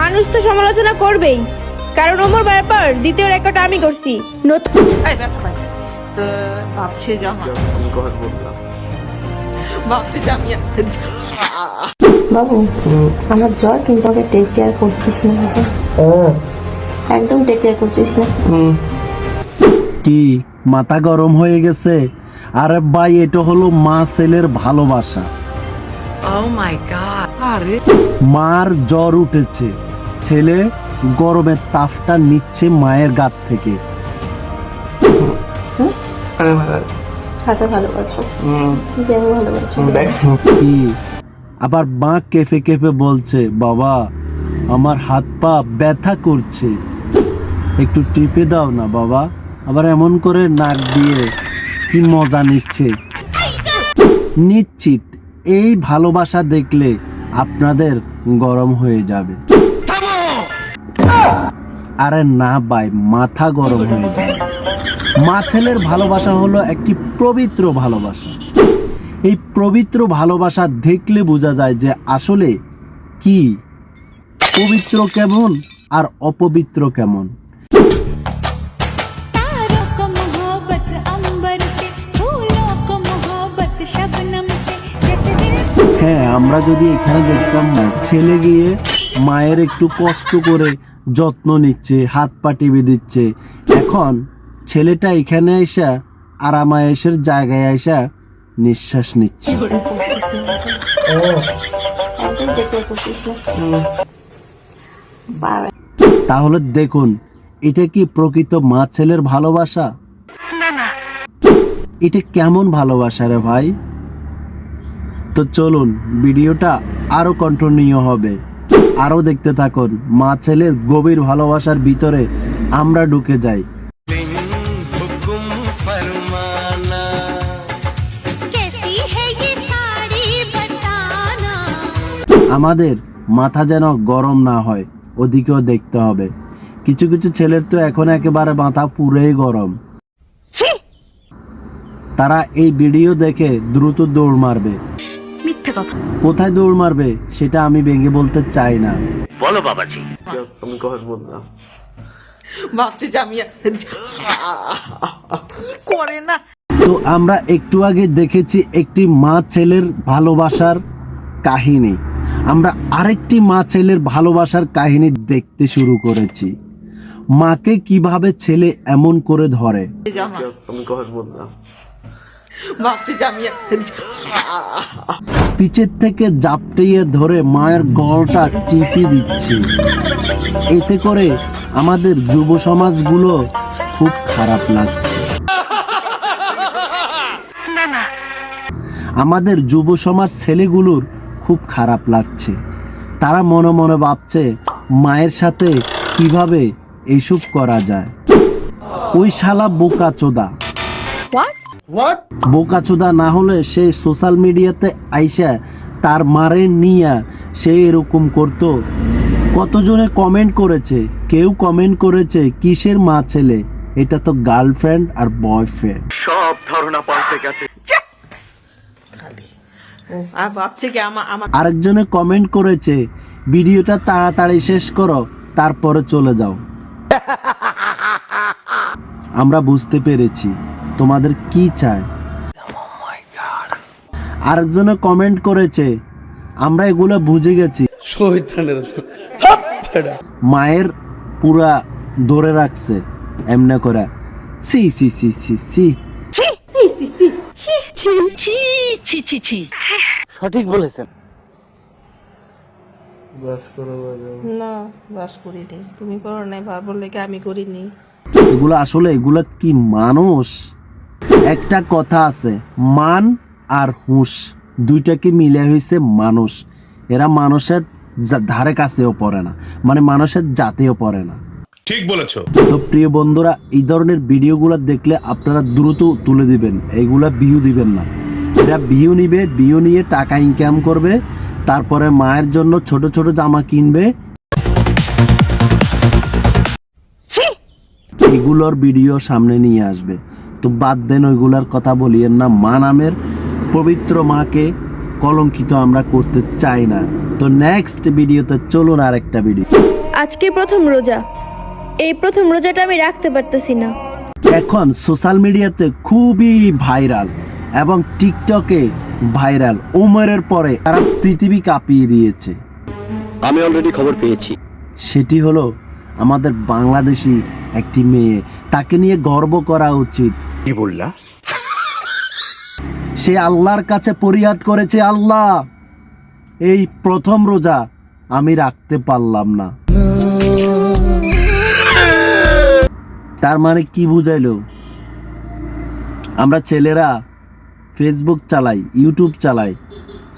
মানুষ তো সমালোচনা করবেই। কারণ ওমর ব্যাপার দ্বিতীয় রেকর্ড আমি করছি। নতুন ভাবছে বললাম। ভাবছে যে আমি বাবু আমার জ্বর টেক কেয়ার করছিস না একদম টেক কেয়ার করছিস না। কি মাথা গরম হয়ে গেছে? আরে ভাই এটা হলো মা ছেলের ভালোবাসা। আরে। মার জ্বর উঠেছে। ছেলে গরমের তাপটা নিচ্ছে মায়ের গাত থেকে। কি? আবার মা কেঁপে কেঁপে বলছে বাবা আমার হাত পা ব্যথা করছে। একটু টিপে দাও না বাবা। আবার এমন করে নাক দিয়ে কি মজা নিচ্ছে। নিশ্চিত। এই ভালোবাসা দেখলে আপনাদের গরম হয়ে যাবে। আরে না ভাই, মাথা গরম হয়ে যাবে। মা ছেলের ভালোবাসা হলো একটি পবিত্র ভালোবাসা। এই পবিত্র ভালোবাসা দেখলে বোঝা যায় যে আসলে কি। পবিত্র কেমন আর অপবিত্র কেমন। হ্যাঁ আমরা যদি এখানে দেখতাম না ছেলে গিয়ে মায়ের একটু কষ্ট করে যত্ন নিচ্ছে হাত পা টিপে দিচ্ছে। এখন ছেলেটা এখানে এসা আরামায়েশের জায়গায় এসা নিঃশ্বাস নিচ্ছে। তাহলে দেখুন এটা কি প্রকৃত মা ছেলের ভালোবাসা? এটা কেমন ভালোবাসা রে ভাই? তো চলুন ভিডিওটা আরও কণ্ঠনীয় হবে। আরও দেখতে থাকুন মা ছেলের গভীর ভালোবাসার ভিতরে আমরা ঢুকে যাই। আমাদের মাথা যেন গরম না হয় ওদিকেও দেখতে হবে। কিছু কিছু ছেলের তো এখন একেবারে মাথা পুরেই গরম। তারা এই ভিডিও দেখে দ্রুত দৌড় মারবে। কোথায় দৌড় মারবে সেটা আমি ভেঙে বলতে চাই না। আমি কথা বললাম ভাবছে যে আমি কি করে না। তো আমরা একটু আগে দেখেছি একটি মা ছেলের ভালোবাসার কাহিনী। আমরা আরেকটি মা ছেলের ভালোবাসার কাহিনী দেখতে শুরু করেছি। মাকে কীভাবে ছেলে এমন করে ধরে? আমি কথা বললাম ভাবছে যে আমি পিছের থেকে জাপটিয়ে ধরে মায়ের গলটা টিপি দিচ্ছে। এতে করে আমাদের যুব সমাজগুলো খুব খারাপ লাগছে। আমাদের যুব সমাজ ছেলেগুলোর খুব খারাপ লাগছে। তারা মনে মনে ভাবছে মায়ের সাথে কীভাবে এইসব করা যায়। ওই শালা বোকা চোদা। বোকাচোদা না হলে সে সোশ্যাল মিডিয়াতে আইসা তার মারে নিয়া সে এরকম করতো। কতজনে কমেন্ট করেছে? কেউ কমেন্ট করেছে কিসের মা ছেলে? এটা তো গার্লফ্রেন্ড আর বয়ফ্রেন্ড ভাবছে কি আমার আমার আরেকজনে কমেন্ট করেছে ভিডিওটা তাড়াতাড়ি শেষ করো তারপরে চলে যাও। আমরা বুঝতে পেরেছি। তোমাদের কি চায় আরেকজনে কমেন্ট করেছে আমরা এগুলো বুঝে গেছি মায়ের পুরা ধরে রাখছে এমনে করে সি সি সি সি সি করো বাজাও না করিনি তুমি করো নাই আমি করিনি এগুলো আসলে এগুলো কি মানুষ একটা কথা আছে মান আর হুঁশ দুইটাকে মিলে হয়েছে মানুষ। এরা মানুষের ধারে কাছেও পড়ে না মানে মানুষের জাতেও পড়ে না। ঠিক বলেছ। তো প্রিয় বন্ধুরা এই ধরনের ভিডিওগুলো দেখলে আপনারা দ্রুত তুলে দিবেন এইগুলা ভিউ দিবেন না। এরা ভিউ নিবে ভিউ নিয়ে টাকা ইনকাম করবে তারপরে মায়ের জন্য ছোট ছোট জামা কিনবে। এগুলোর ভিডিও সামনে নিয়ে আসবে। তো বাদ দেন ওইগুলার কথা বলিয়েন না। মা নামের পবিত্র মাকে কলঙ্কিত আমরা করতে চাই না। তো নেক্সট ভিডিওতে চলুন আর একটা ভিডিও আজকে প্রথম রোজা। এই প্রথম রোজাটা আমি রাখতে পারতেছি না। এখন সোশ্যাল মিডিয়াতে খুবই ভাইরাল এবং টিকটকে ভাইরাল উমরের পরে তারা পৃথিবী কাঁপিয়ে দিয়েছে। আমি অলরেডি খবর পেয়েছি। সেটি হলো আমাদের বাংলাদেশি একটি মেয়ে। তাকে নিয়ে গর্ব করা উচিত। কি বললা? সে আল্লাহর কাছে পরিহাদ করেছে আল্লাহ। এই প্রথম রোজা আমি রাখতে পারলাম না। তার মানে কি বুঝাইলো? আমরা ছেলেরা ফেসবুক চালাই ইউটিউব চালাই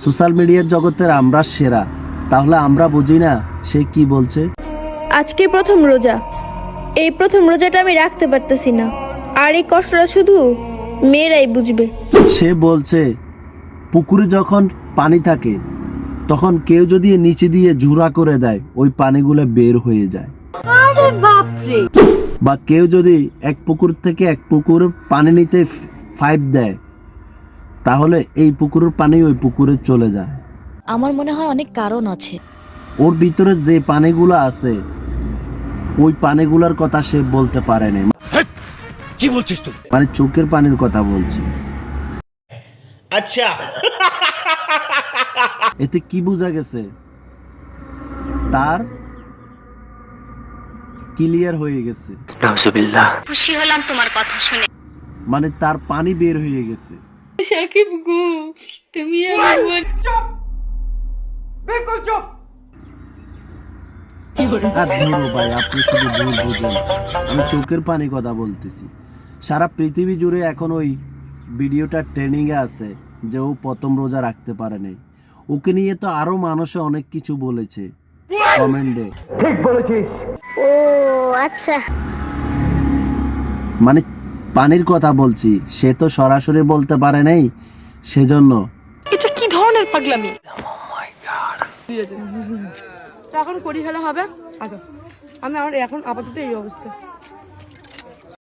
সোশ্যাল মিডিয়ার জগতের আমরা সেরা। তাহলে আমরা বুঝি না সে কি বলছে? আজকে প্রথম রোজা। এই প্রথম রোজাটা আমি রাখতে পারতেছি না। আর এই কষ্টটা শুধু মেয়েরাই বুঝবে। সে বলছে পুকুরে যখন পানি থাকে তখন কেউ যদি নিচে দিয়ে ঝুরা করে দেয় ওই পানিগুলো বের হয়ে যায়। বা কেউ যদি এক পুকুর থেকে এক পুকুর পানি নিতে ফাইভ দেয় তাহলে এই পুকুরের পানি ওই পুকুরে চলে যায়। আমার মনে হয় অনেক কারণ আছে। ওর ভিতরে যে পানিগুলো আছে ওই পানিগুলোর কথা সে বলতে পারে না কি বলছিস তুই? মানে চোখের পানির কথা বলছি। আচ্ছা। এতে কি বোঝা গেছে? তার ক্লিয়ার হয়ে গেছে। নাউজুবিল্লাহ। খুশি হলাম তোমার কথা শুনে। মানে তার পানি বের হয়ে গেছে। আর ধরো ভাই আপনি শুধু ভুল বুঝেন। আমি চোখের পানি কথা বলতেছি। সারা পৃথিবী জুড়ে এখন ওই ভিডিওটা ট্রেনিংয়ে আছে যে ও প্রথম রোজা রাখতে পারে নাই। ওকে নিয়ে তো আরও মানুষে অনেক কিছু বলেছে। কমেন্টে ও আচ্ছা। মানে পানির কথা বলছি সে তো সরাসরি বলতে পারে নাই সেজন্য। তখন করি খেলা হবে? আচ্ছা। আমি আমার এখন আপাতত এই অবস্থা।